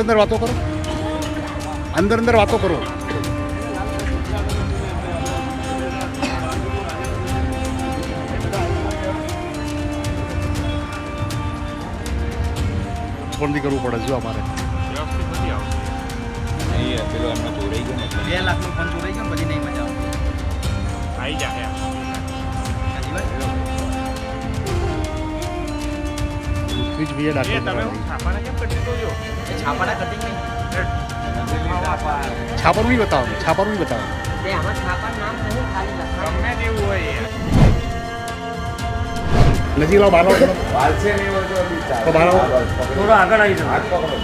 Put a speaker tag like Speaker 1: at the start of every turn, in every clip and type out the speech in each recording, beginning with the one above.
Speaker 1: અંદર અંદર વાતો કરો અંદર અંદર વાતો કરો અંદર અંદર વાતો કરો ફોનથી કરવું પડે જો અમારે
Speaker 2: વ્યવસ્થિત નથી આવતું
Speaker 3: નહીં પેલો એમને ચોરાઈ ગયો ને એટલે
Speaker 4: બે લાખનો ફોન ચોરાઈ ગયો ને પછી નહીં મજા આવે
Speaker 2: આવી જાય
Speaker 4: સાચી વાત
Speaker 1: સ્વિચ બી
Speaker 2: એ
Speaker 1: ડાક્ટર
Speaker 2: તમે હું છાપાને
Speaker 4: એ છાપાના કટિંગ નહીં
Speaker 1: બતાવવાનું છાપરનું નહીં બતાવવાનું
Speaker 5: તે આમાં છાપા નામ નહીં ખાલી લખાણ.
Speaker 2: ગમે તેવું હોય યાર.
Speaker 1: નજીક લાવો બહાર લાવો
Speaker 3: વાલસે નહીં હોય તો બી ચાલે.
Speaker 1: તો બાળકો
Speaker 3: હા, બસ, પકડો.
Speaker 4: થોડો આગળ આવી જાઓ.
Speaker 3: હાથ પકડો.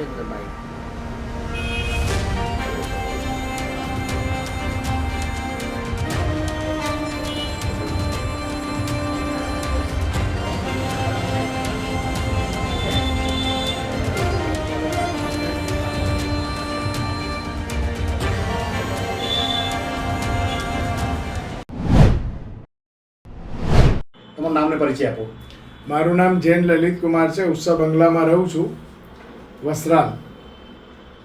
Speaker 3: લેજો.
Speaker 5: સ્વિચ જ દબાઈ.
Speaker 1: તમારું નામને પરિચય આપો
Speaker 6: મારું નામ જૈન લલિત કુમાર છે ઉત્સવ બંગલામાં રહું છું વસ્ત્રાલ.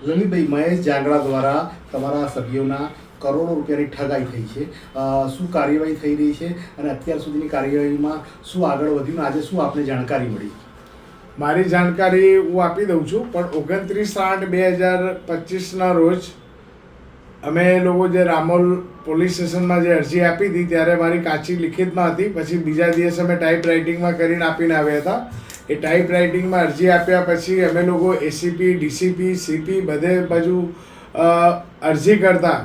Speaker 1: લલિતભાઈ મહેશ જાગડા દ્વારા તમારા સભ્યોના કરોડો રૂપિયાની ઠગાઈ થઈ છે. શું કાર્યવાહી થઈ રહી છે અને અત્યાર સુધીની કાર્યવાહીમાં શું આગળ વધ્યું આજે શું આપને જાણકારી મળી?
Speaker 6: મારી જાણકારી હું આપી દઉં છું પણ ઓગણત્રીસ આઠ બે હજાર પચીસના રોજ અમે લોકો જે રામોલ પોલીસ સ્ટેશનમાં જે અરજી આપી હતી ત્યારે મારી કાચી લિખિતમાં હતી પછી બીજા દિવસે અમે ટાઈપ રાઇટિંગમાં કરીને આપીને આવ્યા હતા. એ ટાઈપ રાઇટિંગમાં અરજી આપ્યા પછી અમે લોકો એસીપી ડીસીપી સીપી બધે બાજુ અરજી કરતા.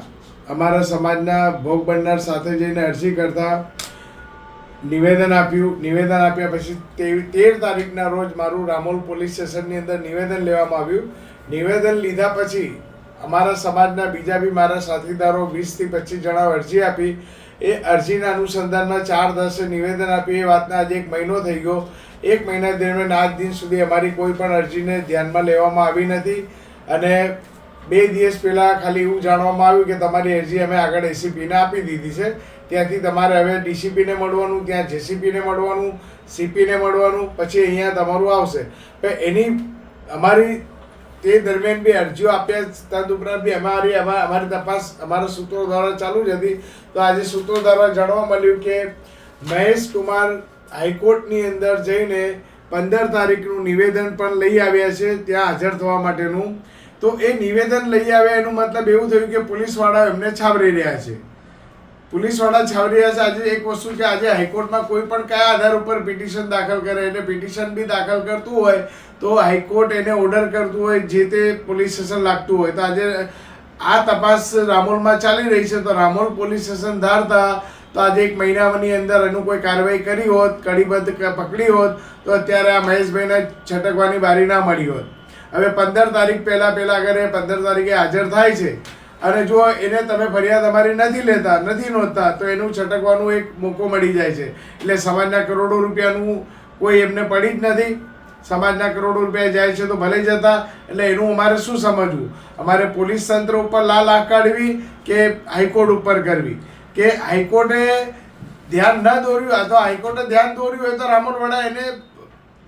Speaker 6: અમારા સમાજના ભોગ બનનાર સાથે જઈને અરજી કરતા. નિવેદન આપ્યું. નિવેદન આપ્યા પછી તેર તારીખના રોજ મારું રામોલ પોલીસ સ્ટેશનની અંદર નિવેદન લેવામાં આવ્યું. નિવેદન લીધા પછી અમારા સમાજના બીજા બી મારા સાથીદારો વીસથી પચીસ જણા અરજી આપી. એ અરજીના અનુસંધાનમાં ચાર દસે નિવેદન આપી એ વાતના આજે એક મહિનો થઈ ગયો. એક મહિના દરમિયાન આજ દિન સુધી અમારી કોઈ પણ અરજીને ધ્યાનમાં લેવામાં આવી નથી. અને બે દિવસ પહેલાં ખાલી એવું જાણવામાં આવ્યું કે તમારી અરજી અમે આગળ એસીપીને આપી દીધી છે. ત્યાંથી તમારે હવે ડીસીપીને મળવાનું, ત્યાં જેસીપીને મળવાનું, સીપીને મળવાનું, પછી અહીંયા તમારું આવશે. પણ એની અમારી તે દરમિયાન બી અરજીઓ આપ્યા તદ ઉપરાંત બી અમારી અમા- અમારી તપાસ અમારા સૂત્રો દ્વારા ચાલુ જ હતી. તો આજે સૂત્રો દ્વારા જાણવા મળ્યું કે મહેશ કુમાર હાઈકોર્ટની અંદર જઈને પંદર તારીખનું નિવેદન પણ લઈ આવ્યા છે, ત્યાં હાજર થવા માટેનું. તો એ નિવેદન લઈ આવ્યા એનું મતલબ એવું થયું કે પોલીસવાળા એમને છાવરી રહ્યા છે. પોલીસવાળા છાવરી રહ્યા છે. આજે એક વસ્તુ કે આજે હાઈકોર્ટમાં કોઈ પણ કયા આધાર ઉપર પિટિશન દાખલ કરે, એને પિટિશન બી દાખલ કરતું હોય, તો હાઈકોર્ટ એને ઓર્ડર કરતું હોય, જે તે પોલીસ સ્ટેશન લાગતું હોય. તો આજે આ તપાસ રામોલમાં ચાલી રહી છે. તો રામોલ પોલીસ સ્ટેશન ધારતા તો આજે એક મહિનાની અંદર એનું કોઈ કાર્યવાહી કરી હોત, કડીબદ્ધ પકડી હોત, તો અત્યારે આ મહેશભાઈને છટકવાની બારી ના મળી હોત. હવે પંદર તારીખ પહેલાં પહેલાં અગર એ પંદર તારીખે હાજર થાય છે. અને જો એને તમે ફરિયાદ અમારી નથી લેતા, નથી નોંધતા, તો એનું છટકવાનું એક મોકો મળી જાય છે. એટલે સમાજના કરોડો રૂપિયાનું કોઈ એમને પડી જ નથી. સમાજના કરોડો રૂપિયા જાય છે તો ભલે જતા, એટલે એનું અમારે શું સમજવું? અમારે પોલીસ તંત્ર ઉપર લાલ આંખ કાઢવી કે હાઈકોર્ટ ઉપર કરવી? કે હાઈકોર્ટે ધ્યાન ન દોર્યું, આ તો હાઈકોર્ટે ધ્યાન દોર્યું હોય તો રામોલવાડા એને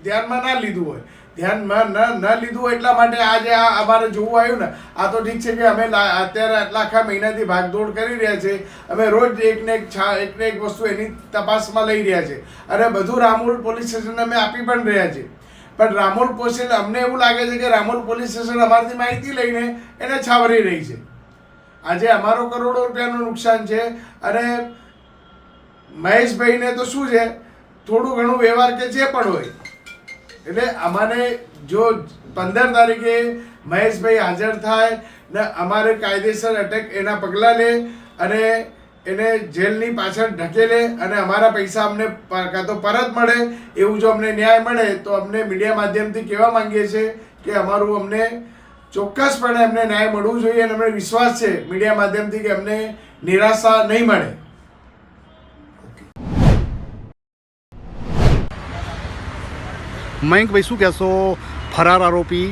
Speaker 6: ધ્યાનમાં ના લીધું હોય. ધ્યાનમાં ન ન લીધું હોય એટલા માટે આજે આ અમારે જોવું આવ્યું ને, આ તો ઠીક છે કે અમે અત્યારે આટલા આખા મહિનાથી ભાગદોડ કરી રહ્યા છે. અમે રોજ એકને એક છા એકને એક વસ્તુ એની તપાસમાં લઈ રહ્યા છે. અને બધું રામોલ પોલીસ સ્ટેશનને અમે આપી પણ રહ્યા છે. પણ રામોલ પોલીસ અમને એવું લાગે છે કે રામોલ પોલીસ સ્ટેશન અમારથી માહિતી લઈને એને છાવરી રહી છે. આજે અમારો કરોડો રૂપિયાનું નુકસાન છે અને મહેશભાઈને તો શું છે, થોડું ઘણું વ્યવહાર કે જે પણ હોય. એટલે અમારે જો પંદર તારીખે મહેશભાઈ હાજર થાય ને અમારે કાયદેસર અટેક એના પગલાં લે અને એને જેલની પાછળ ઢકેલે અને અમારા પૈસા અમને કાં તો પરત મળે એવું જો અમને ન્યાય મળે તો અમને મીડિયા માધ્યમથી કહેવા માંગીએ છીએ કે અમારું અમને ચોક્કસપણે એમને ન્યાય મળવું જોઈએ અને અમને વિશ્વાસ છે મીડિયા માધ્યમથી કે અમને નિરાશા નહીં મળે.
Speaker 1: મયંકભાઈ શું કહેશો? ફરાર આરોપી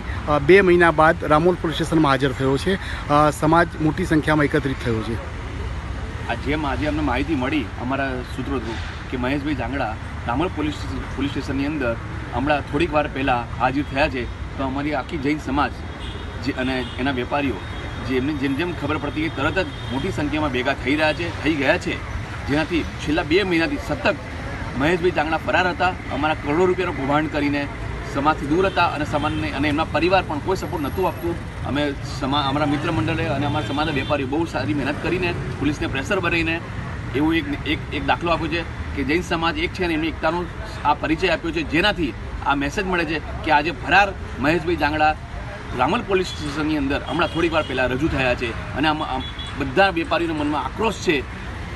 Speaker 1: બે મહિના બાદ રામોલ પોલીસ સ્ટેશનમાં હાજર થયો છે. સમાજ મોટી સંખ્યામાં એકત્રિત થયો છે.
Speaker 7: આ જેમ આજે અમને માહિતી મળી અમારા સૂત્રો થ્રુ કે મહેશભાઈ જાંગડા રામોલ પોલીસ પોલીસ સ્ટેશનની અંદર હમણાં થોડીક વાર પહેલાં હાજર થયા છે તો અમારી આખી જૈન સમાજ જે અને એના વેપારીઓ, જે એમને જેમ જેમ ખબર પડતી કે તરત જ મોટી સંખ્યામાં ભેગા થઈ રહ્યા છે, થઈ ગયા છે. જેનાથી છેલ્લા બે મહિનાથી સતત મહેશભાઈ જાંગડા ફરાર હતા, અમારા કરોડો રૂપિયાનું કૌભાંડ કરીને સમાજથી દૂર હતા અને સમાજને અને એમના પરિવાર પણ કોઈ સપોર્ટ નહોતું આપતું. અમે સમા અમારા મિત્ર મંડળે અને અમારા સમાજના વેપારીઓ બહુ સારી મહેનત કરીને પોલીસને પ્રેશર ભરીને એવું એક એક એક દાખલો આપ્યો છે કે જૈન સમાજ એક છે અને એમની એકતાનો આ પરિચય આપ્યો છે. જેનાથી આ મેસેજ મળે છે કે આજે ફરાર મહેશભાઈ જાંગડા રામલ પોલીસ સ્ટેશનની અંદર હમણાં થોડીક વાર પહેલાં રજૂ થયા છે અને આમ બધા વેપારીઓના મનમાં આક્રોશ છે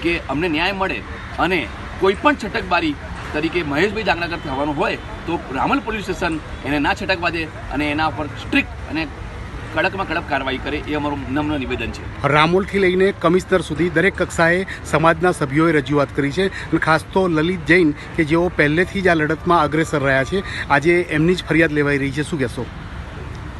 Speaker 7: કે અમને ન્યાય મળે અને કોઈ પણ છટકબારી તરીકે મહેશભાઈ જાગનાગર થવાનું હોય તો રામલ પોલીસ સ્ટેશન એને ના છટકવા દે અને એના પર સ્ટ્રિક્ટ અને કડકમાં કડક કાર્યવાહી કરે એ અમારું નમ્ર નિવેદન છે.
Speaker 1: રામોલથી લઈને કમિશનર સુધી દરેક કક્ષાએ સમાજના સભ્યોએ રજૂઆત કરી છે અને ખાસ તો લલિત જૈન કે જેઓ પહેલેથી જ આ લડતમાં અગ્રેસર રહ્યા છે, આજે એમની જ ફરિયાદ લેવાઈ રહી છે. શું કહેશો?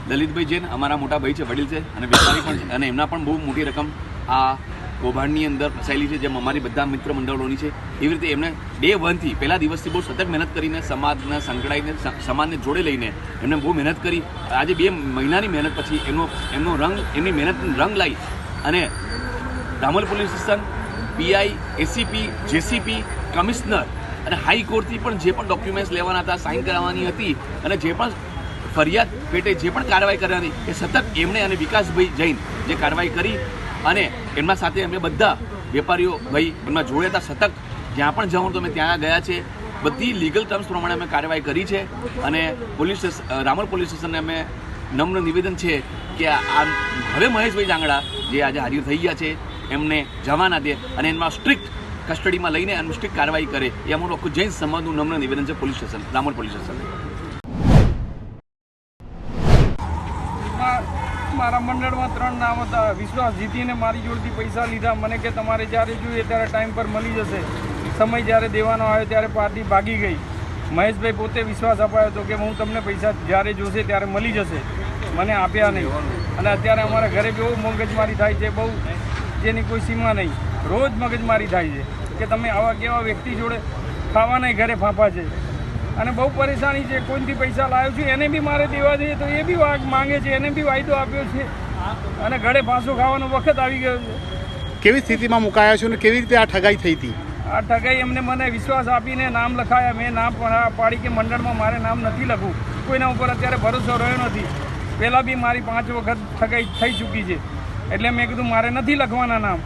Speaker 7: લલિતભાઈ જૈન, અમારા મોટા ભાઈ છે, વડીલ છે અને વેપારી પણ છે. અને એમના પણ બહુ મોટી રકમ આ કૌભાંડની અંદર ફસાયેલી છે, જેમ અમારી બધા મિત્ર મંડળોની છે. એવી રીતે એમને ડે વનથી, પહેલા દિવસથી બહુ સતત મહેનત કરીને, સમાજને સંકળાઈને સમાજને જોડે લઈને એમણે બહુ મહેનત કરી. આજે બે મહિનાની મહેનત પછી એમનો એમનો રંગ, એમની મહેનત રંગ લાવી અને રામલ police station, PI ACP JCP, commissioner અને હાઈકોર્ટથી પણ જે પણ ડોક્યુમેન્ટ્સ લેવાના હતા સાઇન કરાવવાની હતી અને જે પણ ફરિયાદ પેટે જે પણ કાર્યવાહી કરવાની એ સતત એમણે અને વિકાસભાઈ જૈન જે કાર્યવાહી કરી અને એમના સાથે અમે બધા વેપારીઓ ભાઈ એમના જોડે હતા સતત. જ્યાં પણ જવું તો અમે ત્યાં ગયા છે. બધી લીગલ ટર્મ્સ પ્રમાણે અમે કાર્યવાહી કરી છે અને પોલીસ રામલ પોલીસ સ્ટેશનને અમે નમ્ર નિવેદન છે કે આ હવે મહેશભાઈ જાંગડા જે આજે હાજર થઈ ગયા છે, એમને જવા ના દે અને એમાં સ્ટ્રિક્ટ કસ્ટડીમાં લઈને એમનું સ્ટ્રિક્ટ કાર્યવાહી કરે. એ અમારું આખું જૈન સમાજનું નમ્ર નિવેદન છે પોલીસ સ્ટેશન રામર પોલીસ સ્ટેશન
Speaker 8: મારા મંડળમાં ત્રણ નામ હતા. વિશ્વાસ જીતીને મારી જોડથી પૈસા લીધા. મને કે તમારે જ્યારે જોઈએ ત્યારે ટાઈમ પર મળી જશે. સમય જ્યારે દેવાનો આવ્યો ત્યારે પાર્ટી ભાગી ગઈ. મહેશભાઈ પોતે વિશ્વાસ અપાયો હતો કે હું તમને પૈસા જ્યારે જોશે ત્યારે મળી જશે. મને આપ્યા નહીં. અને અત્યારે અમારા ઘરે બહુ મગજમારી થાય છે, બહુ જેની કોઈ સીમા નહીં. રોજ મગજમારી થાય છે કે તમે આવા કેવા વ્યક્તિ જોડે ખાવાના ઘરે ફાંફા છે. અને બહુ પરેશાની છે કોઈથી પૈસા લાવ્યો છું એને બી મારે દેવા જોઈએ તો એ બી વાગ માંગે છે એને બી વાયદો આપ્યો છે. અને ઘરે પાછો ખાવાનો વખત આવી ગયો છે.
Speaker 1: કેવી સ્થિતિમાં મુકાયા છો અને કેવી રીતે આ ઠગાઈ થઈ હતી?
Speaker 8: આ ઠગાઈ એમને મને વિશ્વાસ આપીને નામ લખાયા મેં નામ પાડી કે મંડળમાં મારે નામ નથી લખવું. કોઈના ઉપર અત્યારે ભરોસો રહ્યો નથી. પહેલાં બી મારી પાંચ વખત ઠગાઈ થઈ ચૂકી છે. એટલે મેં કીધું મારે નથી લખવાના નામ.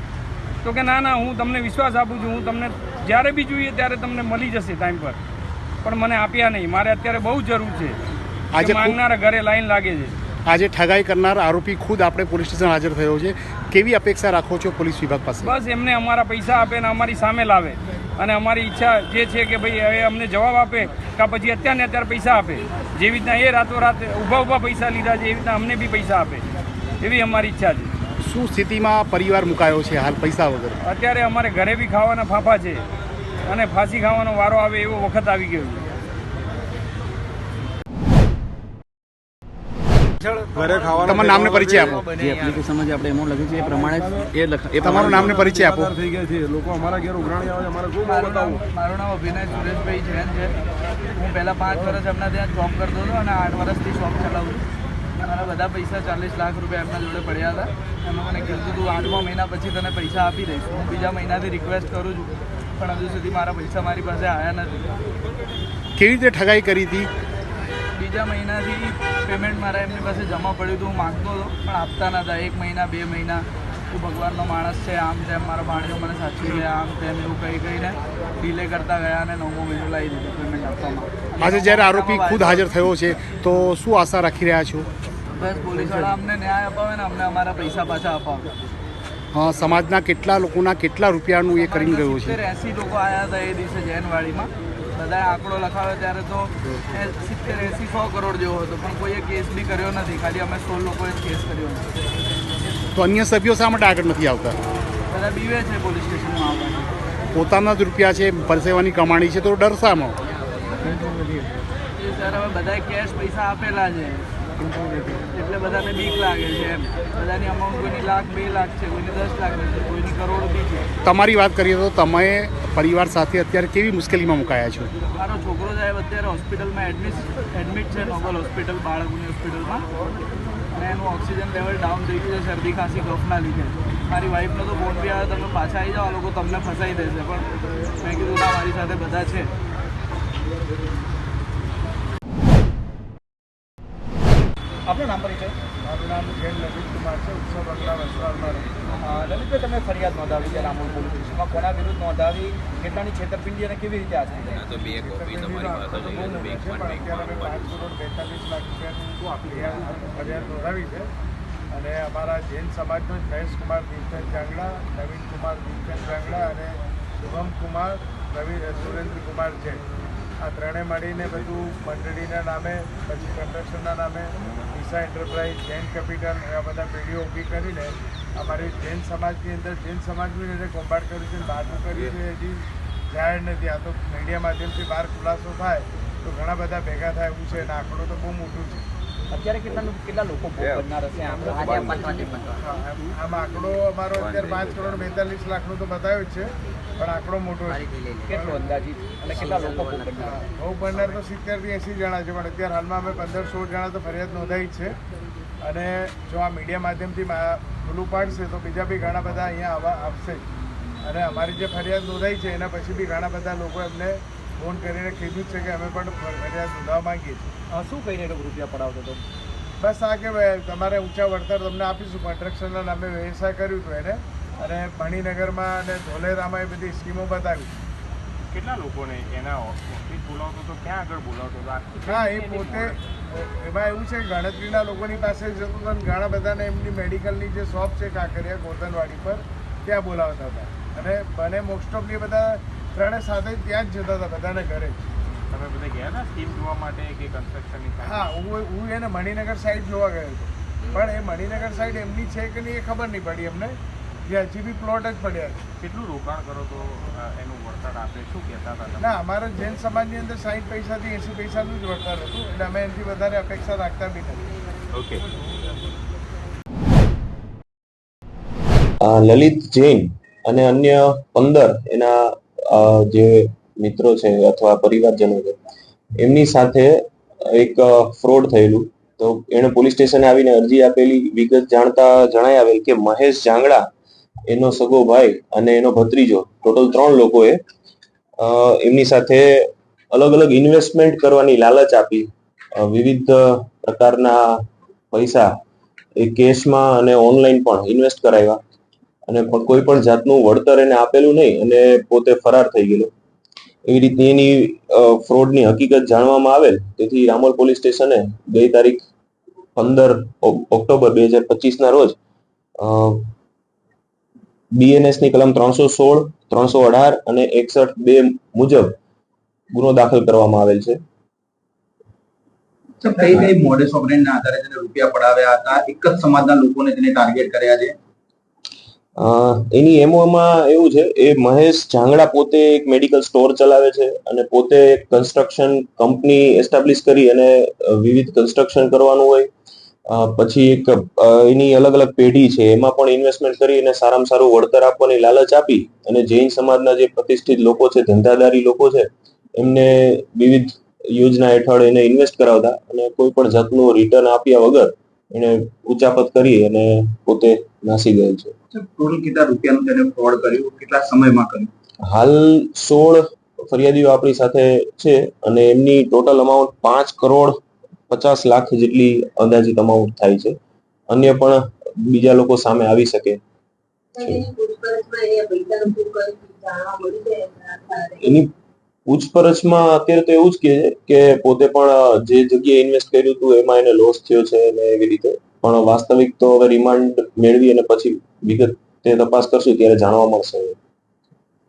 Speaker 8: તો કે ના ના હું તમને વિશ્વાસ આપું છું. હું તમને જ્યારે બી જોઈએ ત્યારે તમને મળી જશે ટાઈમ પર. પણ મને આપ્યા નહીં. મારે અત્યારે બહુ જરૂર છે
Speaker 1: આજે
Speaker 8: માંગનારા ઘરે લાઈન લાગે છે.
Speaker 1: આજે ઠગાઈ કરનાર આરોપી ખુદ આપણે પોલીસ સ્ટેશન હાજર થયો છે. કેવી અપેક્ષા રાખો છો પોલીસ વિભાગ પાસે?
Speaker 8: બસ એમને અમારા પૈસા આપે ને અમારી સામે લાવે. અને અમારી ઈચ્છા જે છે કે ભાઈ હવે અમને જવાબ આપે કાં પછી અત્યારે અત્યારે પૈસા આપે. જેવી રીતના એ રાતોરાત ઊભા ઊભા પૈસા લીધા છે એવી રીતના અમને બી પૈસા આપે. એવી અમારી ઈચ્છા છે.
Speaker 1: શું સ્થિતિમાં પરિવાર મુકાયો છે હાલ પૈસા વગર?
Speaker 8: અત્યારે અમારે ઘરે બી ખાવાના ફાફા છે. અને ફાંસી ખાવાનો વારો આવે એવો વખત આવી ગયો છે.
Speaker 1: નામ નામને પરિચય આપો.
Speaker 7: જે એપ્લિકેશનમાં જે આપણે એમાઉન્ટ લખ્યું છે એ પ્રમાણે એ લખ એ
Speaker 1: તમારું નામને પરિચય આપો.
Speaker 9: મારું નામ મારું નામ અભિનય સુરેશભાઈ જૈન છે. હું પહેલાં પાંચ વર્ષ હમણાં ત્યાં જોબ કરતો હતો અને આઠ વર્ષથી શોપ ચલાવું મારા બધા પૈસા ચાલીસ લાખ રૂપિયા એમના જોડે પડ્યા હતા. એમાં મને કીધું હતું આઠમા મહિના પછી તને પૈસા આપી દઈશ. હું બીજા મહિનાથી રિક્વેસ્ટ કરું છું. પણ હજુ સુધી મારા પૈસા મારી પાસે આવ્યા નથી.
Speaker 1: કેવી રીતે ઠગાઈ કરી હતી?
Speaker 9: બીજા મહિનાથી પેમેન્ટ મારા એમની પાસે જમા પડ્યું હતું હું માગતો હતો પણ આપતા નહોતા એક મહિના બે મહિના તું ભગવાનનો માણસ છે આમ તેમ મારા ભાણીઓ મને સાચવી ગયા આમ તેમ એવું કહી કહીને ડિલે કરતા ગયા અને નવમો મહિનો લાવી દીધો પેમેન્ટ આપવામાં.
Speaker 1: આજે જ્યારે આરોપી ખુદ હાજર થયો છે તો શું આશા રાખી રહ્યા છો?
Speaker 9: બસ પોલીસવાળા અમને ન્યાય અપાવે ને અમને અમારા પૈસા પાછા અપાવે.
Speaker 1: સમાજના કેટલા લોકોના કેટલા રૂપિયાનું એ કરીને ગયો છે?
Speaker 9: એસી લોકો આવ્યા હતા એ દિવસે જૈનવાડીમાં. બધા આંકડો લખાવ્યો ત્યારે તો સિત્તેર એંસી સો કરોડ જેવો હતો પણ કોઈએ કેસ બી કર્યો નથી. ખાલી અમે સોળ લોકોએ કેસ કર્યો નથી.
Speaker 1: તો અન્ય સભ્યો શા માટે આગળ નથી આવતા?
Speaker 9: બધા બીવે છે પોલીસ સ્ટેશનમાં આવવાનું
Speaker 1: પોતાના જ રૂપિયા છે પરસેવાની કમાણી છે તો ડર શામાં?
Speaker 9: બધાએ કેશ પૈસા આપેલા છે એટલે બધાને બીક લાગે છે એમ. બધાની અમાઉન્ટ કોઈની લાખ બે લાખ છે કોઈની દસ લાખ છે કોઈની કરોડ બી છે.
Speaker 1: તમારી વાત કરીએ તો તમે પરિવાર સાથે અત્યારે કેવી મુશ્કેલીમાં મુકાયા છો?
Speaker 9: મારો છોકરો સાહેબ અત્યારે હોસ્પિટલમાં એડમિટ એડમિટ છે નોબલ હોસ્પિટલ બાળકોની હોસ્પિટલમાં અને એનું ઓક્સિજન લેવલ ડાઉન થઈ ગયું છે શરદી ખાંસી કફના લીધે. મારી વાઈફનો તો ફોન બી આવ્યો તમે પાછા આવી જાઓ લોકો તમને ફસાઈ દેશે. પણ મેં કીધું ના મારી સાથે બધા છે.
Speaker 4: આપનું નામ પરિચય?
Speaker 6: મારું નામ જૈન નવીન કુમાર છે ઉત્સવ બંગલા વસ્ત્રાલમાં રહું
Speaker 4: લલિતભાઈ તમે ફરિયાદ નોંધાવી છે રામોલ પોલીસ સ્ટેશનમાં કોના વિરુદ્ધ નોંધાવી કેટલાની છેતરપિંડી અને કેવી રીતે આચરી
Speaker 3: આ તો બે કોપી તમારી પાસે પણ
Speaker 6: પણ
Speaker 3: બેંક
Speaker 6: અત્યારે અમે પાંચ કરોડ બેતાલીસ લાખ રૂપિયાનું ફરિયાદ નોંધાવી છે. અને અમારા જૈન સમાજનો મહેશ કુમાર દીપચંદ ચાંગડા નવીન કુમાર દીપચંદ ચાંગડા અને શુભમ કુમાર રવિ સુરેન્દ્ર કુમાર છે. આ ત્રણે મળીને બધું મંડળીના નામે પછી કન્સ્ટ્રક્શનના નામે ઈસા એન્ટરપ્રાઇઝ જૈન કેપિટલ એવા બધા પેઢીઓ ઊભી કરીને અમારી જૈન સમાજની અંદર, જૈન સમાજની રીતે કૌભાંડ કર્યું છે બહારનું કર્યું છે હજી જાહેર નથી, આ તો મીડિયા માધ્યમથી બહાર ખુલાસો થાય તો ઘણા બધા ભેગા થાય એવું છે અને આંકડો તો બહુ મોટું છે.
Speaker 4: અત્યારે કેટલા કેટલા લોકો બનનાર હશે? આમ
Speaker 6: આંકડો અમારો અત્યારે પાંચ કરોડ બેતાલીસ લાખનો તો બતાવ્યો જ છે પણ આંકડો મોટો
Speaker 4: કેટલું અંદાજિત? અને કેટલા લોકો ભોગ બનનાર
Speaker 6: તો સિત્તેરથી એસી જણા છે પણ અત્યારે હાલમાં અમે પંદર સોળ જણા તો ફરિયાદ નોંધાઈ છે. અને જો આ મીડિયા માધ્યમથી મા- ખુલ્લું પાડશે તો બીજા બી ઘણા બધા અહીંયા આવવા આવશે. અને અમારી જે ફરિયાદ નોંધાઈ છે એના પછી બી ઘણા બધા લોકો એમને ફોન કરીને કીધું જ છે કે અમે પણ ફરિયાદ નોંધાવવા માંગીએ છીએ.
Speaker 4: શું કહીને એ રૂપિયા પડાવતો હતો?
Speaker 6: બસ આ કે તમારે ઊંચા વળતર તમને આપીશું કન્સ્ટ્રક્શનના નામે વ્યવસાય કર્યું હતું એને. અને મણિનગરમાં અને ધોલેરામાં એ બધી સ્કીમો બતાવી.
Speaker 2: કેટલા લોકોને એના ઓફિસ બોલાવતો તો ક્યાં આગળ બોલાવતો હતો?
Speaker 6: હા એ પોતે એમાં એવું છે ગણતરીના લોકોની પાસે જતો હતો અને ઘણા બધાને એમની મેડિકલની જે શોપ છે કાંકરિયા ગોતનવાડી પર ત્યાં બોલાવતા હતા. અને બને મોસ્ટ ઓફ એ બધા ત્રણે સાથે ત્યાં જ જતા હતા બધાને ઘરે
Speaker 2: તમે બધા ગયા ને સ્કીમ જોવા માટે કે કન્સ્ટ્રક્શનની
Speaker 6: હા હું હું એને મણિનગર સાઈડ જોવા ગયો હતો. પણ એ મણિનગર સાઈડ એમની છે કે નહીં એ ખબર નહીં પડી અમને. જે હજી બી પ્લોટ જ પડ્યા છે.
Speaker 2: કેટલું રોકાણ કરો તો એનું વળતર આપે? શું કહેતા હતા
Speaker 6: ના અમારા જૈન સમાજની અંદર સાઠ પૈસાથી એંસી પૈસાનું જ વળતર હતું. એટલે અમે એનાથી વધારે અપેક્ષા રાખતા બી નથી.
Speaker 2: ઓકે.
Speaker 10: લલિત જૈન અને અન્ય પંદર એના જે મિત્રો છે અથવા પરિવારજનો છે, એમની સાથે એક ફ્રોડ થયેલું. તો એણે પોલીસ સ્ટેશને આવીને અરજી આપેલી, વિગત જાણતા જણાઈ આવેલ કે મહેશ જાંગડા, એનો સગો ભાઈ અને એનો ભત્રીજો ટોટલ ત્રણ લોકોએ એમની સાથે અલગ અલગ ઇન્વેસ્ટમેન્ટ કરવાની લાલચ આપી. વિવિધ પ્રકારના પૈસા એ કેશમાં અને ઓનલાઈન પણ ઇન્વેસ્ટ કરાવ્યા. અને કોઈ પણ જાતનું વળતર એને આપેલું નહીં અને પોતે ફરાર થઈ ગયેલો. એવી રીતની એની ફ્રોડની હકીકત જાણવામાં આવેલ. તેથી રામોલ પોલીસ સ્ટેશને ગઈ તારીખ પંદર ઓક્ટોબર બે હજાર પચીસના રોજ બીએનએસની કલમ ત્રણસો સોળ, ત્રણસો અઢાર અને એકસઠ બે મુજબ ગુનો દાખલ કરવામાં આવેલ છે.
Speaker 4: કઈ કઈ મોડેસ ઓપરેન્ડના આધારે તેને રૂપિયા પડાવ્યા હતા, એક જ સમાજના લોકોને તેને ટાર્ગેટ કર્યા છે?
Speaker 10: એની એમઓમાં એવું છે, એ મહેશ જાંગડા પોતે એક મેડિકલ સ્ટોર ચલાવે છે અને પોતે કન્સ્ટ્રક્શન કંપની એસ્ટાબ્લિશ કરી અને વિવિધ કન્સ્ટ્રક્શન કરવાનું હોય. પછી એક એની અલગ અલગ પેઢી છે, એમાં પણ ઇન્વેસ્ટમેન્ટ કરી અને સારામાં સારું વળતર આપવાની લાલચ આપી અને જૈન સમાજના જે પ્રતિષ્ઠિત લોકો છે, ધંધાદારી લોકો છે, એમને વિવિધ યોજના હેઠળ એને ઇન્વેસ્ટ કરાવતા અને કોઈ પણ જાતનું રિટર્ન આપ્યા વગર એને ઉચાપત કરી અને પોતે નાસી ગયેલ છે.
Speaker 4: ટોટલ કેટલા રૂપિયાનું તેને ફ્રોડ કર્યું કેટલા સમયમાં કર્યું?
Speaker 10: હાલ સોળ ફરિયાદીઓ આપણી સાથે છે અને એમની ટોટલ અમાઉન્ટ પાંચ કરોડ પચાસ લાખ જેટલી અંદાજિત અમાઉન્ટ થાય છે. અન્ય પણ બીજા લોકો સામે આવી શકે એની પૂછપરછમાં અત્યારે તો એવું જ કે પોતે પણ જે જગ્યાએ ઇન્વેસ્ટ કર્યું હતું એમાં એને લોસ થયો છે અને એવી રીતે. પણ વાસ્તવિક તો હવે રિમાન્ડ મેળવી અને પછી વિગત તે તપાસ કરશું ત્યારે જાણવા મળશે.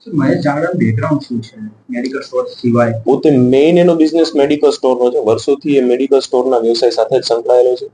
Speaker 4: મહેશ જાંગડાનું બેકગ્રાઉન્ડ શું છે? મેડિકલ સ્ટોર સિવાય?
Speaker 10: પોતે મેઇન એનો બિઝનેસ મેડિકલ સ્ટોરનો છે. વર્ષોથી એ મેડિકલ સ્ટોરના વ્યવસાય સાથે જ સંકળાયેલો છે.